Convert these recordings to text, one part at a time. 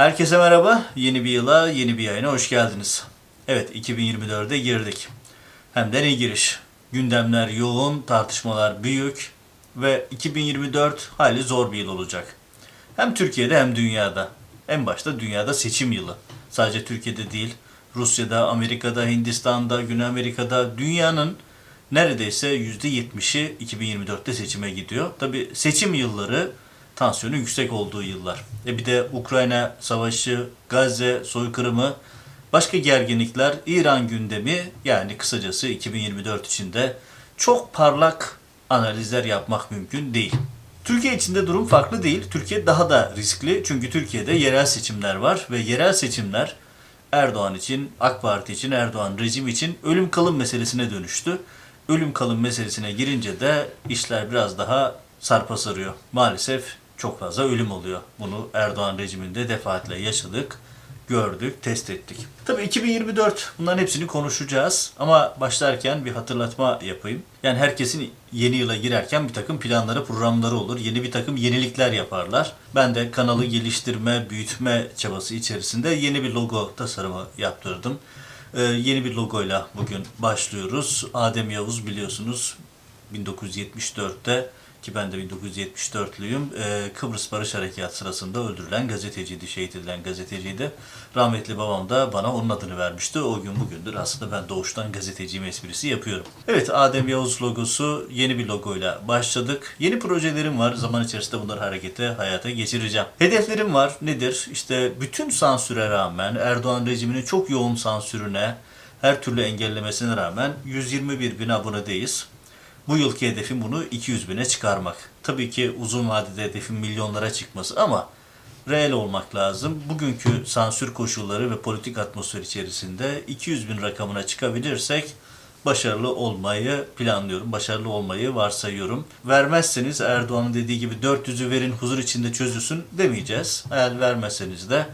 Herkese merhaba. Yeni bir yıla, yeni bir yayına hoş geldiniz. Evet, 2024'e girdik. Hem de ne giriş. Gündemler yoğun, tartışmalar büyük ve 2024 hayli zor bir yıl olacak. Hem Türkiye'de hem dünyada. En başta dünyada seçim yılı. Sadece Türkiye'de değil, Rusya'da, Amerika'da, Hindistan'da, Güney Amerika'da dünyanın neredeyse %70'i 2024'te seçime gidiyor. Tabi seçim yılları tansiyonu yüksek olduğu yıllar. E bir de Ukrayna savaşı, Gazze soykırımı, başka gerginlikler, İran gündemi yani kısacası 2024 içinde çok parlak analizler yapmak mümkün değil. Türkiye içinde durum farklı değil. Türkiye daha da riskli çünkü Türkiye'de yerel seçimler var ve yerel seçimler Erdoğan için, AK Parti için, Erdoğan rejim için ölüm kalım meselesine dönüştü. Ölüm kalım meselesine girince de işler biraz daha sarpa sarıyor. Maalesef çok fazla ölüm oluyor. Bunu Erdoğan rejiminde defaatle yaşadık, gördük, test ettik. Tabii 2024 bunların hepsini konuşacağız ama başlarken bir hatırlatma yapayım. Yani herkesin yeni yıla girerken bir takım planları, programları olur. Yeni bir takım yenilikler yaparlar. Ben de kanalı geliştirme, büyütme çabası içerisinde yeni bir logo tasarımı yaptırdım. Ee, yeni bir logoyla bugün başlıyoruz. Adem Yavuz biliyorsunuz 1974'te ki ben de 1974'lüyüm. Ee, Kıbrıs Barış Harekatı sırasında öldürülen gazeteciydi, şehit edilen gazeteciydi. Rahmetli babam da bana onun adını vermişti. O gün bugündür aslında ben doğuştan gazeteciyim esprisi yapıyorum. Evet Adem Yavuz logosu yeni bir logoyla başladık. Yeni projelerim var. Zaman içerisinde bunları harekete, hayata geçireceğim. Hedeflerim var. Nedir? İşte bütün sansüre rağmen Erdoğan rejiminin çok yoğun sansürüne, her türlü engellemesine rağmen 121 bin abonedeyiz. Bu yılki hedefim bunu 200 bine çıkarmak. Tabii ki uzun vadede hedefim milyonlara çıkması ama reel olmak lazım. Bugünkü sansür koşulları ve politik atmosfer içerisinde 200 bin rakamına çıkabilirsek başarılı olmayı planlıyorum. Başarılı olmayı varsayıyorum. Vermezseniz Erdoğan'ın dediği gibi 400'ü verin huzur içinde çözülsün demeyeceğiz. Eğer vermezseniz de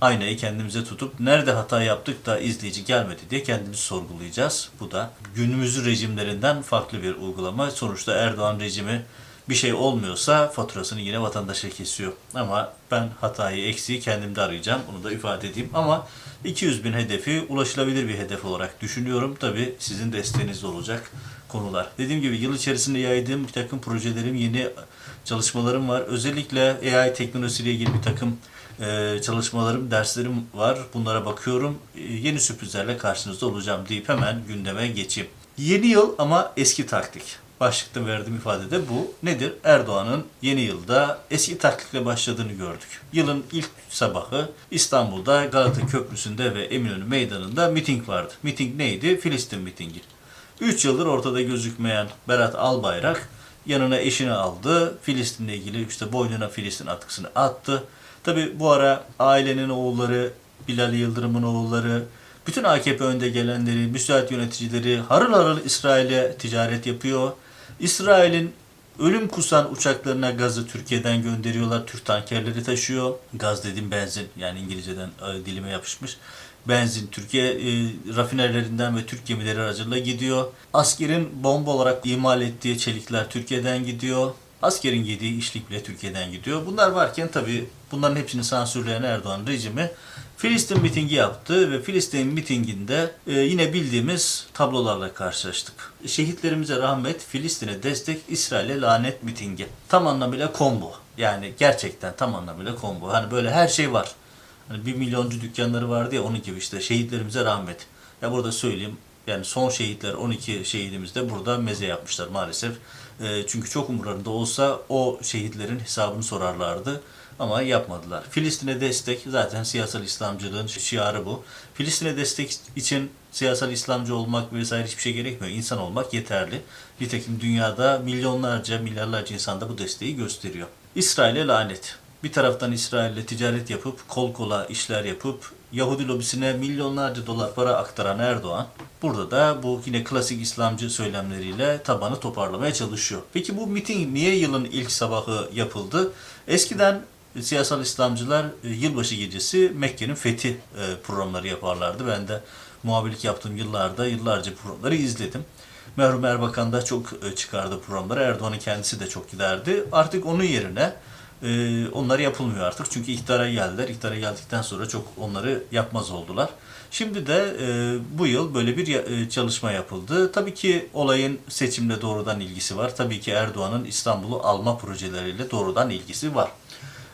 aynayı kendimize tutup nerede hata yaptık da izleyici gelmedi diye kendimizi sorgulayacağız. Bu da günümüzün rejimlerinden farklı bir uygulama. Sonuçta Erdoğan rejimi bir şey olmuyorsa faturasını yine vatandaşa kesiyor. Ama ben hatayı, eksiği kendimde arayacağım. Onu da ifade edeyim. Ama 200 bin hedefi ulaşılabilir bir hedef olarak düşünüyorum. Tabii sizin desteğiniz olacak konular. Dediğim gibi yıl içerisinde yaydığım bir takım projelerim, yeni çalışmalarım var. Özellikle AI teknolojisiyle ilgili bir takım e, çalışmalarım, derslerim var. Bunlara bakıyorum. E, yeni sürprizlerle karşınızda olacağım deyip hemen gündeme geçeyim. Yeni yıl ama eski taktik. Başlıkta verdiğim ifade de bu. Nedir? Erdoğan'ın yeni yılda eski taktikle başladığını gördük. Yılın ilk sabahı İstanbul'da Galata Köprüsü'nde ve Eminönü Meydanı'nda miting vardı. Miting neydi? Filistin mitingi. 3 yıldır ortada gözükmeyen Berat Albayrak yanına eşini aldı. Filistin'le ilgili işte boynuna Filistin atkısını attı. Tabi bu ara ailenin oğulları, Bilal Yıldırım'ın oğulları, bütün AKP önde gelenleri, müsait yöneticileri harıl harıl İsrail'e ticaret yapıyor. İsrail'in ölüm kusan uçaklarına gazı Türkiye'den gönderiyorlar. Türk tankerleri taşıyor. Gaz dedim benzin yani İngilizceden e, dilime yapışmış. Benzin Türkiye e, rafinerlerinden ve Türk gemileri aracılığıyla gidiyor. Askerin bomba olarak imal ettiği çelikler Türkiye'den gidiyor. Askerin yediği işlik bile Türkiye'den gidiyor. Bunlar varken tabii bunların hepsini sansürleyen Erdoğan rejimi Filistin mitingi yaptı ve Filistin mitinginde e, yine bildiğimiz tablolarla karşılaştık. Şehitlerimize rahmet, Filistin'e destek, İsrail'e lanet mitingi. Tam anlamıyla combo. Yani gerçekten tam anlamıyla combo. Hani böyle her şey var. Hani bir milyoncu dükkanları vardı ya onun gibi işte şehitlerimize rahmet. Ya burada söyleyeyim yani son şehitler 12 şehidimiz de burada meze yapmışlar maalesef. E, çünkü çok umurlarında olsa o şehitlerin hesabını sorarlardı. Ama yapmadılar. Filistin'e destek zaten siyasal İslamcılığın şiarı bu. Filistin'e destek için siyasal İslamcı olmak vesaire hiçbir şey gerekmiyor. İnsan olmak yeterli. Nitekim dünyada milyonlarca, milyarlarca insan da bu desteği gösteriyor. İsrail'e lanet. Bir taraftan İsrail'le ticaret yapıp, kol kola işler yapıp, Yahudi lobisine milyonlarca dolar para aktaran Erdoğan, burada da bu yine klasik İslamcı söylemleriyle tabanı toparlamaya çalışıyor. Peki bu miting niye yılın ilk sabahı yapıldı? Eskiden siyasal İslamcılar e, yılbaşı gecesi Mekke'nin fethi e, programları yaparlardı. Ben de muhabirlik yaptığım yıllarda yıllarca programları izledim. Merhum Erbakan da çok e, çıkardı programları. Erdoğan'ın kendisi de çok giderdi. Artık onun yerine E, onlar yapılmıyor artık çünkü iktidara geldiler. İktidara geldikten sonra çok onları yapmaz oldular. Şimdi de e, bu yıl böyle bir e, çalışma yapıldı. Tabii ki olayın seçimle doğrudan ilgisi var. Tabii ki Erdoğan'ın İstanbul'u alma projeleriyle doğrudan ilgisi var.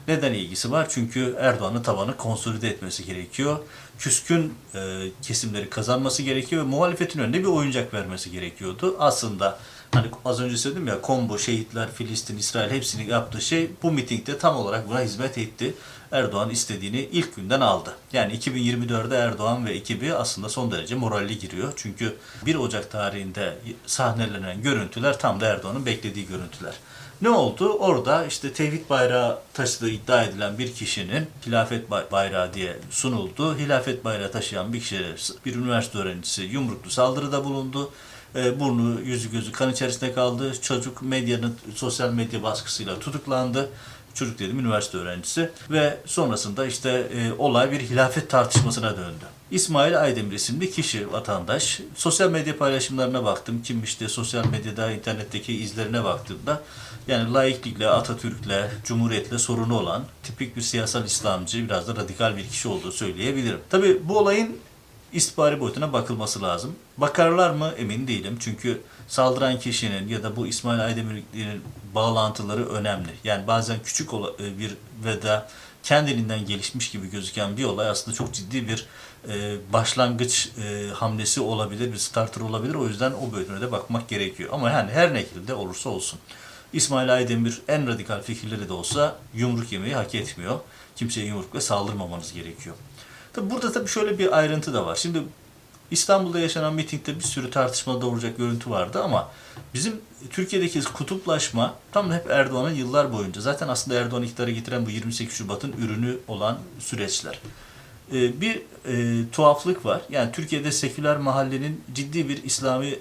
Neden ilgisi var? Çünkü Erdoğan'ın tabanı konsolide etmesi gerekiyor. Küskün e, kesimleri kazanması gerekiyor ve muhalefetin önünde bir oyuncak vermesi gerekiyordu. Aslında hani az önce söyledim ya kombo, şehitler, Filistin, İsrail hepsinin yaptığı şey bu mitingde tam olarak buna hizmet etti. Erdoğan istediğini ilk günden aldı. Yani 2024'de Erdoğan ve ekibi aslında son derece moralli giriyor. Çünkü 1 Ocak tarihinde sahnelenen görüntüler tam da Erdoğan'ın beklediği görüntüler. Ne oldu? Orada işte tevhid bayrağı taşıdığı iddia edilen bir kişinin hilafet bay- bayrağı diye sunuldu. Hilafet bayrağı taşıyan bir kişi, bir üniversite öğrencisi yumruklu saldırıda bulundu. E, burnu, yüzü gözü kan içerisinde kaldı. Çocuk medyanın, sosyal medya baskısıyla tutuklandı. Çocuk dedim üniversite öğrencisi ve sonrasında işte e, olay bir hilafet tartışmasına döndü. İsmail Aydemir isimli kişi vatandaş. Sosyal medya paylaşımlarına baktım. Kim işte sosyal medyada, internetteki izlerine baktığımda yani laiklikle, Atatürk'le, Cumhuriyet'le sorunu olan tipik bir siyasal İslamcı, biraz da radikal bir kişi olduğu söyleyebilirim. Tabii bu olayın istihbari boyutuna bakılması lazım. Bakarlar mı emin değilim. Çünkü saldıran kişinin ya da bu İsmail Aydemir'in bağlantıları önemli. Yani bazen küçük bir ve de kendiliğinden gelişmiş gibi gözüken bir olay aslında çok ciddi bir e, başlangıç e, hamlesi olabilir, bir starter olabilir. O yüzden o bölümüne de bakmak gerekiyor. Ama yani her ne şekilde olursa olsun. İsmail Aydemir en radikal fikirleri de olsa yumruk yemeyi hak etmiyor. Kimseye yumrukla saldırmamanız gerekiyor. Tabi burada tabii şöyle bir ayrıntı da var. Şimdi İstanbul'da yaşanan mitingde bir sürü tartışma doğuracak görüntü vardı ama bizim Türkiye'deki kutuplaşma tam da hep Erdoğan'ın yıllar boyunca zaten aslında Erdoğan'ı iktidara getiren bu 28 Şubat'ın ürünü olan süreçler. Ee, bir e, tuhaflık var. Yani Türkiye'de seküler mahallenin ciddi bir İslami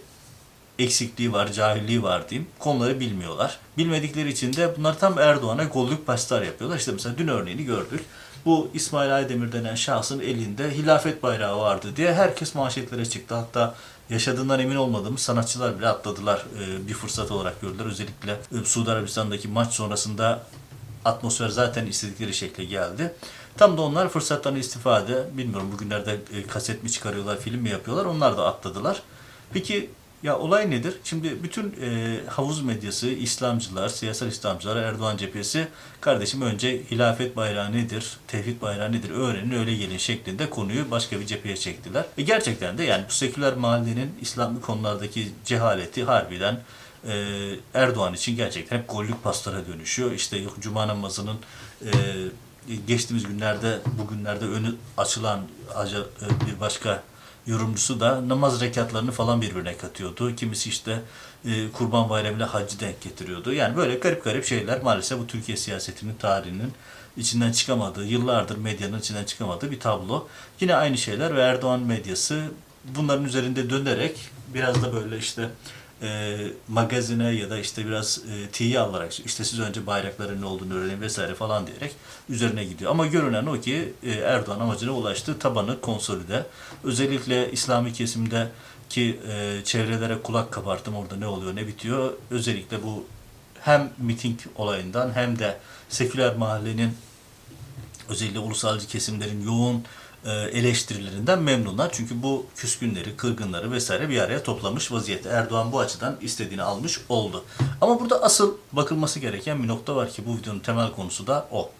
eksikliği var, cahilliği var diyeyim. Konuları bilmiyorlar. Bilmedikleri için de bunlar tam Erdoğan'a gollük paslar yapıyorlar. İşte mesela dün örneğini gördük. Bu İsmail Aydemir denen şahsın elinde hilafet bayrağı vardı diye herkes manşetlere çıktı. Hatta yaşadığından emin olmadığımız sanatçılar bile atladılar. Ee, bir fırsat olarak gördüler. Özellikle e, Suudi Arabistan'daki maç sonrasında atmosfer zaten istedikleri şekle geldi. Tam da onlar fırsattan istifade, bilmiyorum bugünlerde e, kaset mi çıkarıyorlar, film mi yapıyorlar, onlar da atladılar. Peki ya olay nedir? Şimdi bütün e, havuz medyası, İslamcılar, siyasal İslamcılar, Erdoğan cephesi kardeşim önce hilafet bayrağı nedir, tevhid bayrağı nedir öğrenin öyle gelin şeklinde konuyu başka bir cepheye çektiler. Ve gerçekten de yani bu seküler mahallenin İslami konulardaki cehaleti harbiden e, Erdoğan için gerçekten hep gollük paslara dönüşüyor. İşte yok cuma namazının e, geçtiğimiz günlerde bugünlerde önü açılan e, bir başka yorumcusu da namaz rekatlarını falan birbirine katıyordu. Kimisi işte e, Kurban Bayramı ile haccı denk getiriyordu. Yani böyle garip garip şeyler maalesef bu Türkiye siyasetinin tarihinin içinden çıkamadığı, yıllardır medyanın içinden çıkamadığı bir tablo. Yine aynı şeyler ve Erdoğan medyası bunların üzerinde dönerek biraz da böyle işte e, magazine ya da işte biraz e, tiye alarak işte siz önce bayrakların ne olduğunu öğrenin vesaire falan diyerek üzerine gidiyor. Ama görünen o ki e, Erdoğan amacına ulaştı. Tabanı konsolide. Özellikle İslami kesimde ki e, çevrelere kulak kabarttım orada ne oluyor ne bitiyor. Özellikle bu hem miting olayından hem de seküler mahallenin özellikle ulusalcı kesimlerin yoğun eleştirilerinden memnunlar. Çünkü bu küskünleri, kırgınları vesaire bir araya toplamış vaziyette. Erdoğan bu açıdan istediğini almış oldu. Ama burada asıl bakılması gereken bir nokta var ki bu videonun temel konusu da o.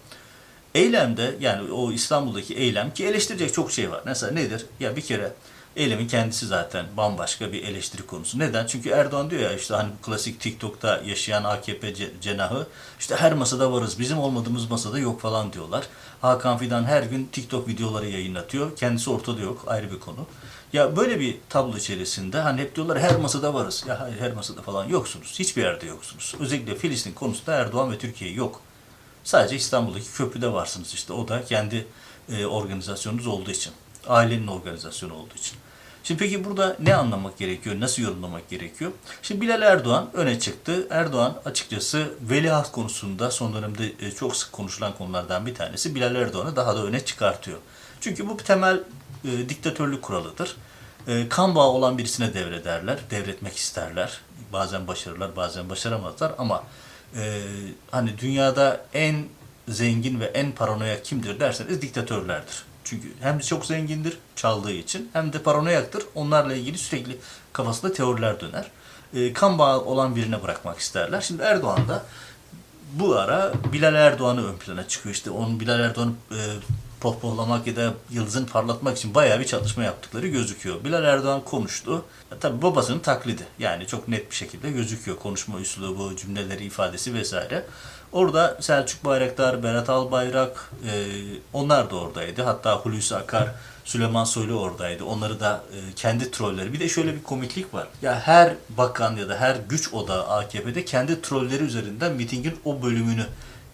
Eylemde yani o İstanbul'daki eylem ki eleştirecek çok şey var. Mesela nedir? Ya bir kere eylemin kendisi zaten bambaşka bir eleştiri konusu. Neden? Çünkü Erdoğan diyor ya işte hani klasik TikTok'ta yaşayan AKP ce- cenahı işte her masada varız bizim olmadığımız masada yok falan diyorlar. Hakan Fidan her gün TikTok videoları yayınlatıyor. Kendisi ortada yok ayrı bir konu. Ya böyle bir tablo içerisinde hani hep diyorlar her masada varız. Ya hayır her masada falan yoksunuz. Hiçbir yerde yoksunuz. Özellikle Filistin konusunda Erdoğan ve Türkiye yok. Sadece İstanbul'daki köprüde varsınız işte. O da kendi e, organizasyonunuz olduğu için. Ailenin organizasyonu olduğu için. Şimdi peki burada ne anlamak gerekiyor? Nasıl yorumlamak gerekiyor? Şimdi Bilal Erdoğan öne çıktı. Erdoğan açıkçası veliaht konusunda son dönemde e, çok sık konuşulan konulardan bir tanesi. Bilal Erdoğan'ı daha da öne çıkartıyor. Çünkü bu bir temel e, diktatörlük kuralıdır. E, kan bağı olan birisine devrederler. Devretmek isterler. Bazen başarırlar, bazen başaramazlar ama e, hani dünyada en zengin ve en paranoyak kimdir derseniz diktatörlerdir. Çünkü hem çok zengindir çaldığı için hem de paranoyaktır. Onlarla ilgili sürekli kafasında teoriler döner. E, kan bağı olan birine bırakmak isterler. Şimdi Erdoğan da bu ara Bilal Erdoğan'ı ön plana çıkıyor. İşte onun Bilal Erdoğan'ı e, pohpohlamak ya da yıldızını parlatmak için bayağı bir çalışma yaptıkları gözüküyor. Bilal Erdoğan konuştu. Ya, tabii babasının taklidi. Yani çok net bir şekilde gözüküyor. Konuşma üslubu, cümleleri, ifadesi vesaire. Orada Selçuk Bayraktar, Berat Albayrak e, onlar da oradaydı. Hatta Hulusi Akar, Süleyman Soylu oradaydı. Onları da e, kendi trolleri. Bir de şöyle bir komiklik var. Ya her bakan ya da her güç odağı AKP'de kendi trolleri üzerinden mitingin o bölümünü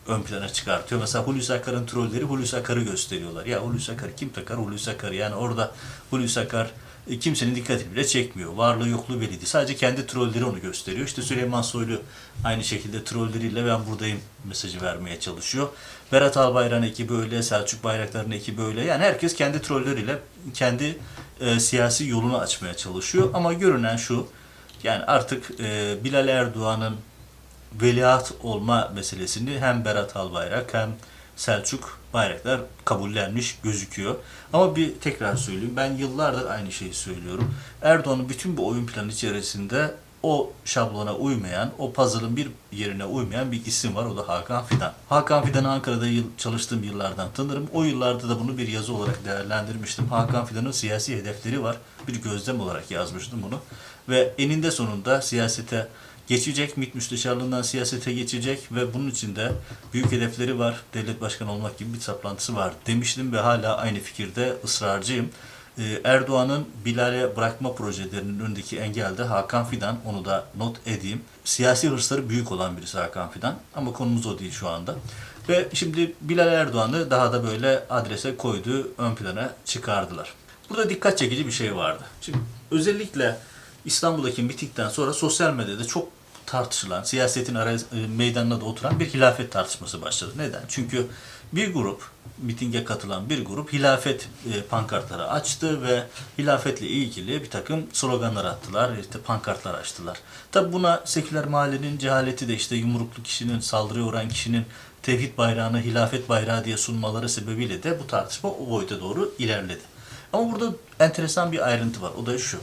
ön plana çıkartıyor. Mesela Hulusi Akar'ın trolleri Hulusi Akar'ı gösteriyorlar. Ya Hulusi Akar kim takar Hulusi Akar'ı? Yani orada Hulusi Akar e, kimsenin dikkatini bile çekmiyor. Varlığı yokluğu belli değil. Sadece kendi trolleri onu gösteriyor. İşte Süleyman Soylu aynı şekilde trolleriyle ben buradayım mesajı vermeye çalışıyor. Berat Albayrak'ın ekibi öyle, Selçuk Bayraktar'ın ekibi öyle. Yani herkes kendi trolleriyle kendi e, siyasi yolunu açmaya çalışıyor. Ama görünen şu, yani artık e, Bilal Erdoğan'ın veliaht olma meselesini hem Berat Albayrak hem Selçuk Bayraktar kabullenmiş gözüküyor. Ama bir tekrar söyleyeyim. Ben yıllardır aynı şeyi söylüyorum. Erdoğan'ın bütün bu oyun planı içerisinde o şablona uymayan, o puzzle'ın bir yerine uymayan bir isim var. O da Hakan Fidan. Hakan Fidan'ı Ankara'da yıl, çalıştığım yıllardan tanırım. O yıllarda da bunu bir yazı olarak değerlendirmiştim. Hakan Fidan'ın siyasi hedefleri var. Bir gözlem olarak yazmıştım bunu. Ve eninde sonunda siyasete geçecek, MİT müsteşarlığından siyasete geçecek ve bunun için de büyük hedefleri var. Devlet başkanı olmak gibi bir saplantısı var demiştim ve hala aynı fikirde ısrarcıyım. Ee, Erdoğan'ın Bilal'e bırakma projelerinin önündeki engel de Hakan Fidan. Onu da not edeyim. Siyasi hırsları büyük olan birisi Hakan Fidan. Ama konumuz o değil şu anda. Ve şimdi Bilal Erdoğan'ı daha da böyle adrese koydu, ön plana çıkardılar. Burada dikkat çekici bir şey vardı. Şimdi özellikle İstanbul'daki mitingden sonra sosyal medyada çok tartışılan, siyasetin ara, e, meydanına da oturan bir hilafet tartışması başladı. Neden? Çünkü bir grup, mitinge katılan bir grup hilafet e, pankartları açtı ve hilafetle ilgili bir takım sloganlar attılar, işte pankartlar açtılar. Tabi buna seküler mahallenin cehaleti de işte yumruklu kişinin, saldırıya uğrayan kişinin tevhid bayrağını hilafet bayrağı diye sunmaları sebebiyle de bu tartışma o boyuta doğru ilerledi. Ama burada enteresan bir ayrıntı var. O da şu.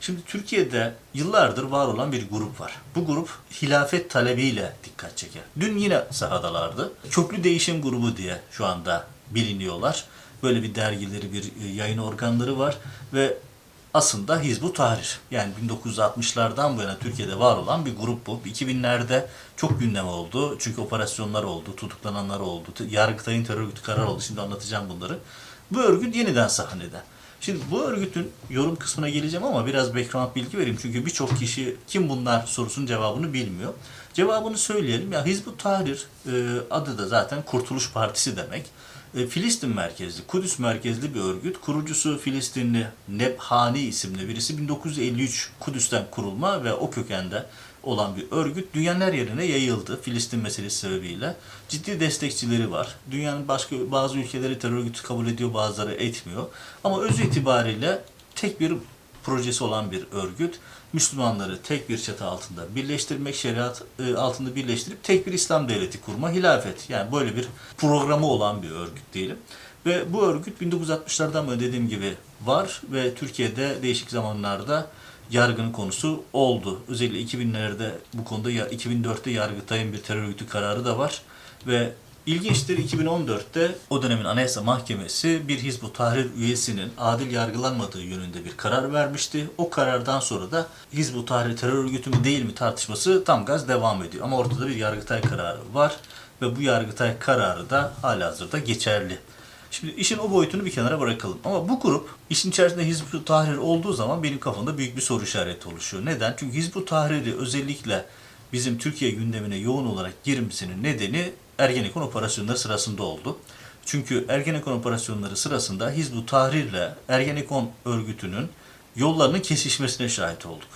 Şimdi Türkiye'de yıllardır var olan bir grup var. Bu grup hilafet talebiyle dikkat çeker. Dün yine sahadalardı. Köklü Değişim Grubu diye şu anda biliniyorlar. Böyle bir dergileri, bir e, yayın organları var ve aslında Hizbu Tahrir. Yani 1960'lardan bu yana Türkiye'de var olan bir grup bu. 2000'lerde çok gündem oldu. Çünkü operasyonlar oldu, tutuklananlar oldu. Yargıtay'ın terör örgütü karar oldu. Şimdi anlatacağım bunları. Bu örgüt yeniden sahnede. Şimdi bu örgütün yorum kısmına geleceğim ama biraz background bilgi vereyim. Çünkü birçok kişi kim bunlar sorusunun cevabını bilmiyor. Cevabını söyleyelim. Ya Hizbut Tahrir e, adı da zaten Kurtuluş Partisi demek. E, Filistin merkezli, Kudüs merkezli bir örgüt. Kurucusu Filistinli Nebhani isimli birisi 1953 Kudüs'ten kurulma ve o kökende olan bir örgüt dünyanın her yerine yayıldı Filistin meselesi sebebiyle. Ciddi destekçileri var. Dünyanın başka bazı ülkeleri terör örgütü kabul ediyor, bazıları etmiyor. Ama öz itibariyle tek bir projesi olan bir örgüt. Müslümanları tek bir çatı altında birleştirmek, şeriat e, altında birleştirip tek bir İslam devleti kurma, hilafet. Yani böyle bir programı olan bir örgüt diyelim. Ve bu örgüt 1960'lardan beri dediğim gibi var ve Türkiye'de değişik zamanlarda yargının konusu oldu. Özellikle 2000'lerde bu konuda ya 2004'te Yargıtay'ın bir terör örgütü kararı da var ve ilginçtir 2014'te o dönemin Anayasa Mahkemesi bir Hizbut Tahrir üyesinin adil yargılanmadığı yönünde bir karar vermişti. O karardan sonra da Hizbut Tahrir terör örgütü mü değil mi tartışması tam gaz devam ediyor. Ama ortada bir Yargıtay kararı var ve bu Yargıtay kararı da halihazırda geçerli. Şimdi işin o boyutunu bir kenara bırakalım. Ama bu grup işin içerisinde Hizbut Tahrir olduğu zaman benim kafamda büyük bir soru işareti oluşuyor. Neden? Çünkü Hizbut Tahrir'i özellikle bizim Türkiye gündemine yoğun olarak girmesinin nedeni Ergenekon operasyonları sırasında oldu. Çünkü Ergenekon operasyonları sırasında Hizbut Tahrir'le Ergenekon örgütünün yollarının kesişmesine şahit olduk.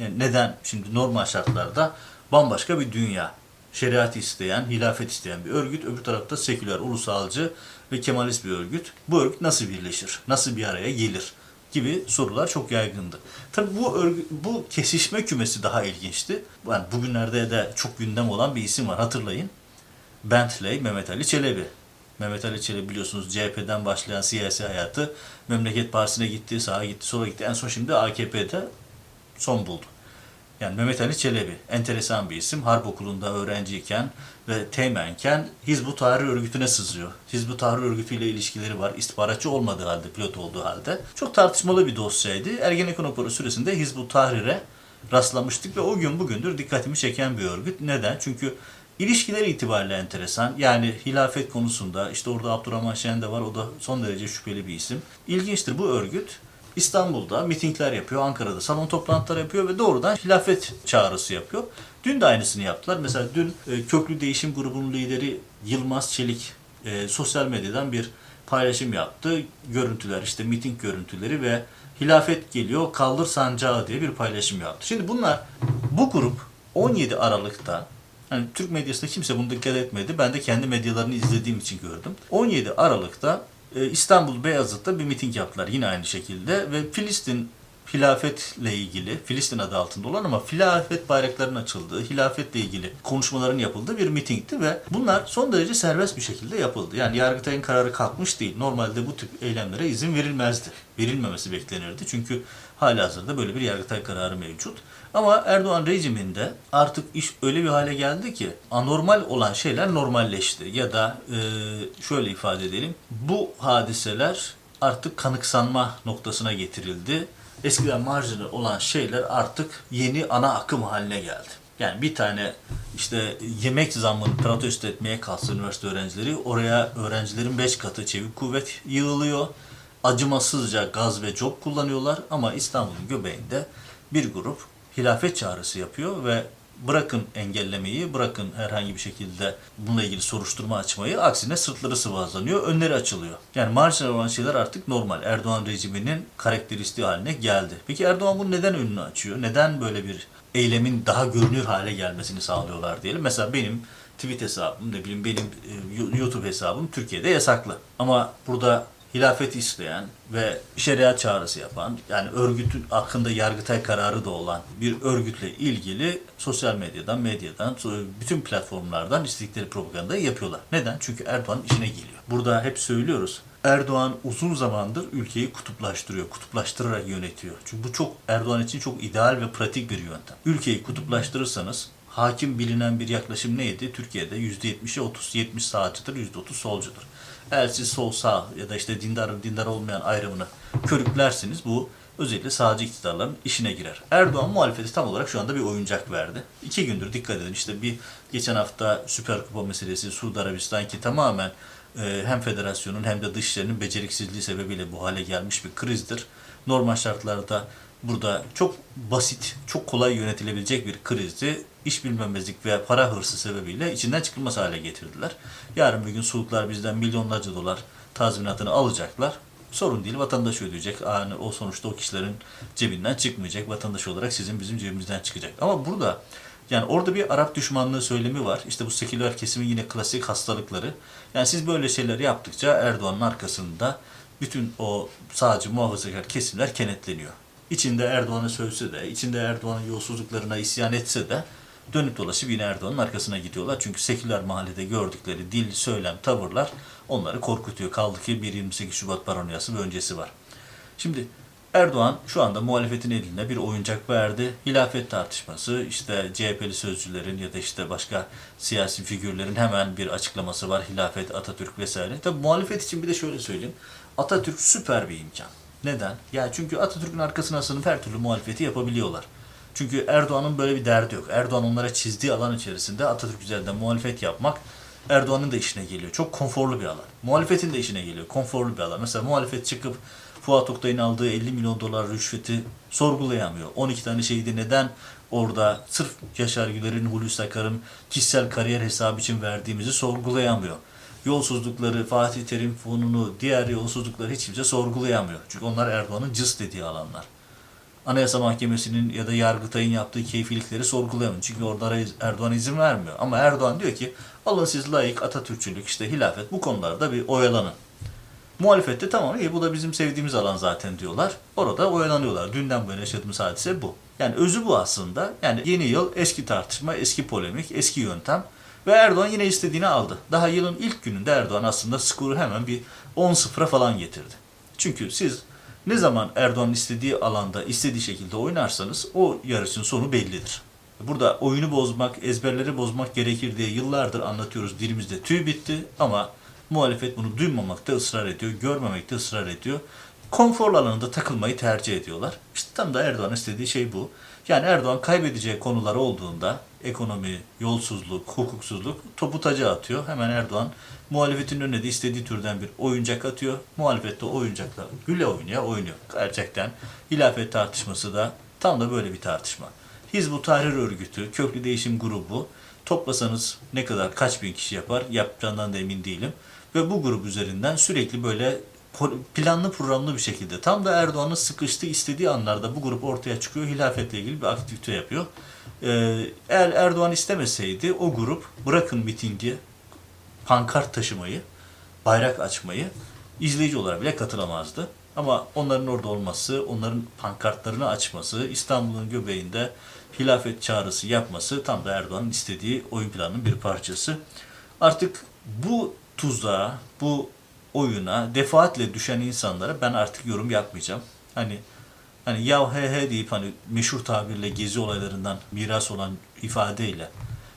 Yani neden? Şimdi normal şartlarda bambaşka bir dünya. Şeriat isteyen, hilafet isteyen bir örgüt. Öbür tarafta seküler, ulusalcı ve Kemalist bir örgüt. Bu örgüt nasıl birleşir? Nasıl bir araya gelir? gibi sorular çok yaygındı. Tabii bu örgü, bu kesişme kümesi daha ilginçti. Yani bugünlerde de çok gündem olan bir isim var hatırlayın. Bentley, Mehmet Ali Çelebi. Mehmet Ali Çelebi biliyorsunuz CHP'den başlayan siyasi hayatı Memleket Partisi'ne gitti, sağa gitti, sola gitti. En son şimdi AKP'de son buldu. Yani Mehmet Ali Çelebi enteresan bir isim. Harp okulunda öğrenciyken ve teğmenken Hizbut Tahrir Örgütü'ne sızıyor. Hizbut Tahrir Örgütü ile ilişkileri var. İstihbaratçı olmadığı halde, pilot olduğu halde. Çok tartışmalı bir dosyaydı. Ergenekon Raporu süresinde Hizbut Tahrir'e rastlamıştık ve o gün bugündür dikkatimi çeken bir örgüt. Neden? Çünkü ilişkileri itibariyle enteresan. Yani hilafet konusunda işte orada Abdurrahman Şen de var. O da son derece şüpheli bir isim. İlginçtir bu örgüt. İstanbul'da mitingler yapıyor, Ankara'da salon toplantıları yapıyor ve doğrudan hilafet çağrısı yapıyor. Dün de aynısını yaptılar. Mesela dün e, Köklü Değişim grubunun lideri Yılmaz Çelik e, sosyal medyadan bir paylaşım yaptı. Görüntüler işte miting görüntüleri ve hilafet geliyor kaldır sancağı diye bir paylaşım yaptı. Şimdi bunlar bu grup 17 Aralık'ta Hani Türk medyasında kimse bunu dikkat etmedi. Ben de kendi medyalarını izlediğim için gördüm. 17 Aralık'ta İstanbul Beyazıt'ta bir miting yaptılar yine aynı şekilde ve Filistin hilafetle ilgili, Filistin adı altında olan ama hilafet bayraklarının açıldığı, hilafetle ilgili konuşmaların yapıldığı bir mitingdi ve bunlar son derece serbest bir şekilde yapıldı. Yani Yargıtay'ın kararı kalkmış değil. Normalde bu tip eylemlere izin verilmezdi. Verilmemesi beklenirdi. Çünkü halihazırda böyle bir Yargıtay kararı mevcut. Ama Erdoğan rejiminde artık iş öyle bir hale geldi ki anormal olan şeyler normalleşti. Ya da e, şöyle ifade edelim. Bu hadiseler artık kanıksanma noktasına getirildi. Eskiden marjinal olan şeyler artık yeni ana akım haline geldi. Yani bir tane işte yemek zammını protesto etmeye kalksa üniversite öğrencileri oraya öğrencilerin 5 katı çevik kuvvet yığılıyor. Acımasızca gaz ve cop kullanıyorlar ama İstanbul'un göbeğinde bir grup hilafet çağrısı yapıyor ve bırakın engellemeyi, bırakın herhangi bir şekilde bununla ilgili soruşturma açmayı, aksine sırtları sıvazlanıyor, önleri açılıyor. Yani marjinal olan şeyler artık normal. Erdoğan rejiminin karakteristiği haline geldi. Peki Erdoğan bunu neden önünü açıyor? Neden böyle bir eylemin daha görünür hale gelmesini sağlıyorlar diyelim. Mesela benim tweet hesabım, ne bileyim benim e, YouTube hesabım Türkiye'de yasaklı. Ama burada hilafet isteyen ve şeriat çağrısı yapan yani örgütün hakkında yargıtay kararı da olan bir örgütle ilgili sosyal medyadan, medyadan, bütün platformlardan istedikleri propagandayı yapıyorlar. Neden? Çünkü Erdoğan işine geliyor. Burada hep söylüyoruz. Erdoğan uzun zamandır ülkeyi kutuplaştırıyor, kutuplaştırarak yönetiyor. Çünkü bu çok Erdoğan için çok ideal ve pratik bir yöntem. Ülkeyi kutuplaştırırsanız hakim bilinen bir yaklaşım neydi? Türkiye'de %70'e 30, 70 sağcıdır, %30 solcudur. Eğer siz sol sağ ya da işte dindar dindar olmayan ayrımını körüklersiniz bu özellikle sağcı iktidarların işine girer. Erdoğan muhalefeti tam olarak şu anda bir oyuncak verdi. İki gündür dikkat edin işte bir geçen hafta Süper Kupa meselesi Suudi Arabistan ki tamamen e, hem federasyonun hem de dışişlerinin beceriksizliği sebebiyle bu hale gelmiş bir krizdir. Normal şartlarda burada çok basit, çok kolay yönetilebilecek bir krizdi. İş bilmemezlik veya para hırsı sebebiyle içinden çıkılmaz hale getirdiler. Yarın bir gün Suudlar bizden milyonlarca dolar tazminatını alacaklar. Sorun değil, vatandaş ödeyecek. Yani o sonuçta o kişilerin cebinden çıkmayacak. Vatandaş olarak sizin bizim cebimizden çıkacak. Ama burada yani orada bir Arap düşmanlığı söylemi var. İşte bu seküler kesimin yine klasik hastalıkları. Yani siz böyle şeyler yaptıkça Erdoğan'ın arkasında bütün o sağcı muhafazakar kesimler kenetleniyor. İçinde Erdoğan'ı sövse de, içinde Erdoğan'ın yolsuzluklarına isyan etse de dönüp dolaşıp yine Erdoğan'ın arkasına gidiyorlar. Çünkü seküler mahallede gördükleri dil, söylem, tavırlar onları korkutuyor. Kaldı ki bir 28 Şubat paranoyası ve öncesi var. Şimdi Erdoğan şu anda muhalefetin eline bir oyuncak verdi. Hilafet tartışması, işte CHP'li sözcülerin ya da işte başka siyasi figürlerin hemen bir açıklaması var. Hilafet, Atatürk vesaire. Tabi muhalefet için bir de şöyle söyleyeyim. Atatürk süper bir imkan. Neden? Ya çünkü Atatürk'ün arkasına sığınıp her türlü muhalefeti yapabiliyorlar. Çünkü Erdoğan'ın böyle bir derdi yok. Erdoğan onlara çizdiği alan içerisinde Atatürk üzerinden muhalefet yapmak Erdoğan'ın da işine geliyor. Çok konforlu bir alan. Muhalefetin de işine geliyor. Konforlu bir alan. Mesela muhalefet çıkıp Fuat Oktay'ın aldığı 50 milyon dolar rüşveti sorgulayamıyor. 12 tane şehidi neden orada sırf Yaşar Güler'in, Hulusi Akar'ın kişisel kariyer hesabı için verdiğimizi sorgulayamıyor. Yolsuzlukları, Fatih Terim fonunu, diğer yolsuzlukları hiç kimse sorgulayamıyor. Çünkü onlar Erdoğan'ın cız dediği alanlar. Anayasa Mahkemesi'nin ya da Yargıtay'ın yaptığı keyfilikleri sorgulayamıyor. Çünkü orada Erdoğan izin vermiyor. Ama Erdoğan diyor ki alın siz layık Atatürkçülük, işte hilafet bu konularda bir oyalanın. Muhalefette tamam iyi bu da bizim sevdiğimiz alan zaten diyorlar. Orada oyalanıyorlar. Dünden bu yana yaşadığımız hadise bu. Yani özü bu aslında. Yani yeni yıl eski tartışma, eski polemik, eski yöntem. Ve Erdoğan yine istediğini aldı. Daha yılın ilk gününde Erdoğan aslında skoru hemen bir 10-0'a falan getirdi. Çünkü siz ne zaman Erdoğan'ın istediği alanda, istediği şekilde oynarsanız o yarışın sonu bellidir. Burada oyunu bozmak, ezberleri bozmak gerekir diye yıllardır anlatıyoruz. Dilimizde tüy bitti ama muhalefet bunu duymamakta ısrar ediyor, görmemekte ısrar ediyor. Konfor alanında takılmayı tercih ediyorlar. İşte tam da Erdoğan istediği şey bu. Yani Erdoğan kaybedeceği konular olduğunda ekonomi, yolsuzluk, hukuksuzluk topu taca atıyor. Hemen Erdoğan muhalefetin önüne de istediği türden bir oyuncak atıyor. Muhalefet de o oyuncakla güle oynuyor, oynuyor. Gerçekten hilafet tartışması da tam da böyle bir tartışma. Hizbut Tahrir Örgütü, Köklü Değişim Grubu toplasanız ne kadar kaç bin kişi yapar yapacağından da emin değilim. Ve bu grup üzerinden sürekli böyle planlı programlı bir şekilde tam da Erdoğan'ın sıkıştığı istediği anlarda bu grup ortaya çıkıyor. Hilafetle ilgili bir aktivite yapıyor. Ee, eğer Erdoğan istemeseydi o grup bırakın mitingi, pankart taşımayı, bayrak açmayı izleyici olarak bile katılamazdı. Ama onların orada olması, onların pankartlarını açması, İstanbul'un göbeğinde hilafet çağrısı yapması tam da Erdoğan'ın istediği oyun planının bir parçası. Artık bu tuzağa, bu oyuna defaatle düşen insanlara ben artık yorum yapmayacağım. Hani hani ya he he deyip hani meşhur tabirle gezi olaylarından miras olan ifadeyle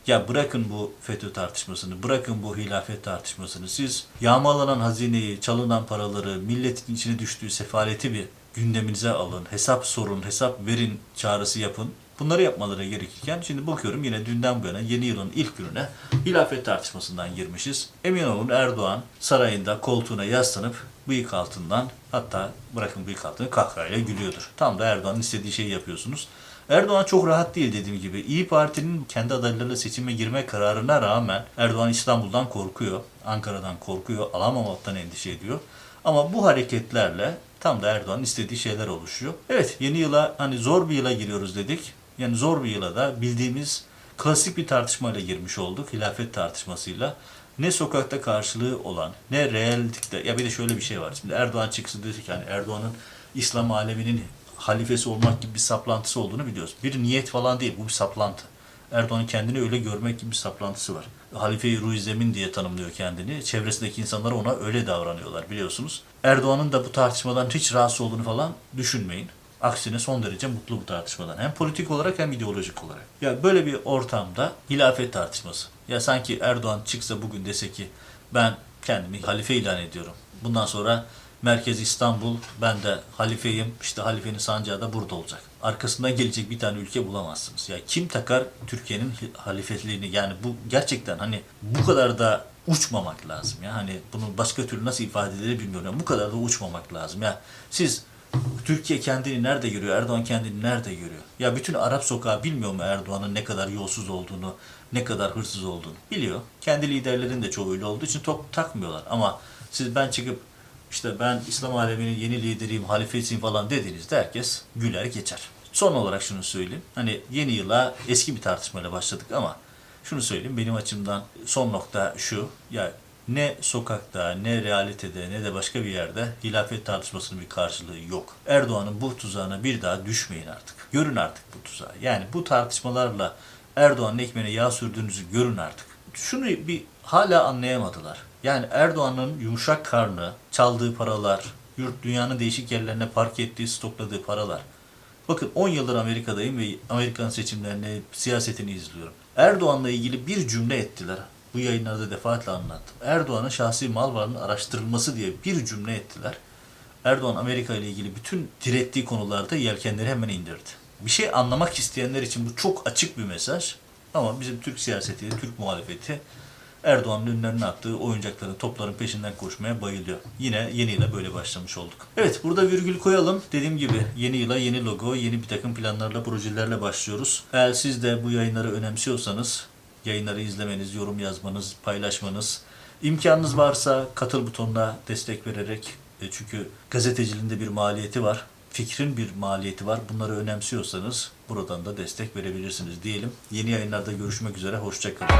ya bırakın bu FETÖ tartışmasını, bırakın bu hilafet tartışmasını. Siz yağmalanan hazineyi, çalınan paraları, milletin içine düştüğü sefaleti bir gündeminize alın. Hesap sorun, hesap verin çağrısı yapın. Bunları yapmaları gerekirken şimdi bakıyorum yine dünden bu yana yeni yılın ilk gününe hilafet tartışmasından girmişiz. Emin olun Erdoğan sarayında koltuğuna yaslanıp bıyık altından hatta bırakın bıyık altını kahkahayla gülüyordur. Tam da Erdoğan'ın istediği şeyi yapıyorsunuz. Erdoğan çok rahat değil dediğim gibi. İyi Parti'nin kendi adaylarıyla seçime girme kararına rağmen Erdoğan İstanbul'dan korkuyor. Ankara'dan korkuyor. Alamamaktan endişe ediyor. Ama bu hareketlerle tam da Erdoğan'ın istediği şeyler oluşuyor. Evet yeni yıla hani zor bir yıla giriyoruz dedik. Yani zor bir yıla da bildiğimiz klasik bir tartışmayla girmiş olduk. Hilafet tartışmasıyla. Ne sokakta karşılığı olan, ne reallikte. Ya bir de şöyle bir şey var. Şimdi Erdoğan çıksın dedik yani Erdoğan'ın İslam aleminin halifesi olmak gibi bir saplantısı olduğunu biliyoruz. Bir niyet falan değil, bu bir saplantı. Erdoğan'ın kendini öyle görmek gibi bir saplantısı var. Halife-i Ruhi Zemin diye tanımlıyor kendini. Çevresindeki insanlar ona öyle davranıyorlar biliyorsunuz. Erdoğan'ın da bu tartışmadan hiç rahatsız olduğunu falan düşünmeyin. Aksine son derece mutlu bu tartışmadan. Hem politik olarak hem ideolojik olarak. Ya böyle bir ortamda hilafet tartışması. Ya sanki Erdoğan çıksa bugün dese ki ben kendimi halife ilan ediyorum. Bundan sonra Merkez İstanbul, ben de halifeyim, işte halifenin sancağı da burada olacak. Arkasından gelecek bir tane ülke bulamazsınız. Ya kim takar Türkiye'nin halifeliğini? Yani bu gerçekten hani bu kadar da uçmamak lazım ya. Hani bunu başka türlü nasıl ifade edilir bilmiyorum. Bu kadar da uçmamak lazım. Ya siz Türkiye kendini nerede görüyor? Erdoğan kendini nerede görüyor? Ya bütün Arap sokağı bilmiyor mu Erdoğan'ın ne kadar yolsuz olduğunu, ne kadar hırsız olduğunu? Biliyor. Kendi liderlerin de çoğu öyle olduğu için top takmıyorlar. Ama siz ben çıkıp işte ben İslam aleminin yeni lideriyim, halifesiyim falan dediğinizde herkes güler geçer. Son olarak şunu söyleyeyim. Hani yeni yıla eski bir tartışmayla başladık ama şunu söyleyeyim benim açımdan son nokta şu. Ya ne sokakta, ne realitede, ne de başka bir yerde hilafet tartışmasının bir karşılığı yok. Erdoğan'ın bu tuzağına bir daha düşmeyin artık. Görün artık bu tuzağı. Yani bu tartışmalarla Erdoğan'ın ekmeğine yağ sürdüğünüzü görün artık. Şunu bir hala anlayamadılar. Yani Erdoğan'ın yumuşak karnı, çaldığı paralar, yurt dünyanın değişik yerlerine park ettiği, stokladığı paralar. Bakın 10 yıldır Amerika'dayım ve Amerikan seçimlerini, siyasetini izliyorum. Erdoğan'la ilgili bir cümle ettiler. Bu yayınlarda defaatle anlattım. Erdoğan'ın şahsi mal varlığının araştırılması diye bir cümle ettiler. Erdoğan Amerika ile ilgili bütün direttiği konularda yelkenleri hemen indirdi. Bir şey anlamak isteyenler için bu çok açık bir mesaj. Ama bizim Türk siyaseti, Türk muhalefeti Erdoğan'ın önlerine attığı oyuncakların, topların peşinden koşmaya bayılıyor. Yine yeni yıla böyle başlamış olduk. Evet burada virgül koyalım. Dediğim gibi yeni yıla yeni logo, yeni bir takım planlarla, projelerle başlıyoruz. Eğer siz de bu yayınları önemsiyorsanız yayınları izlemeniz, yorum yazmanız, paylaşmanız, imkanınız varsa katıl butonuna destek vererek e, çünkü gazeteciliğin de bir maliyeti var. Fikrin bir maliyeti var. Bunları önemsiyorsanız buradan da destek verebilirsiniz diyelim. Yeni yayınlarda görüşmek üzere. Hoşçakalın.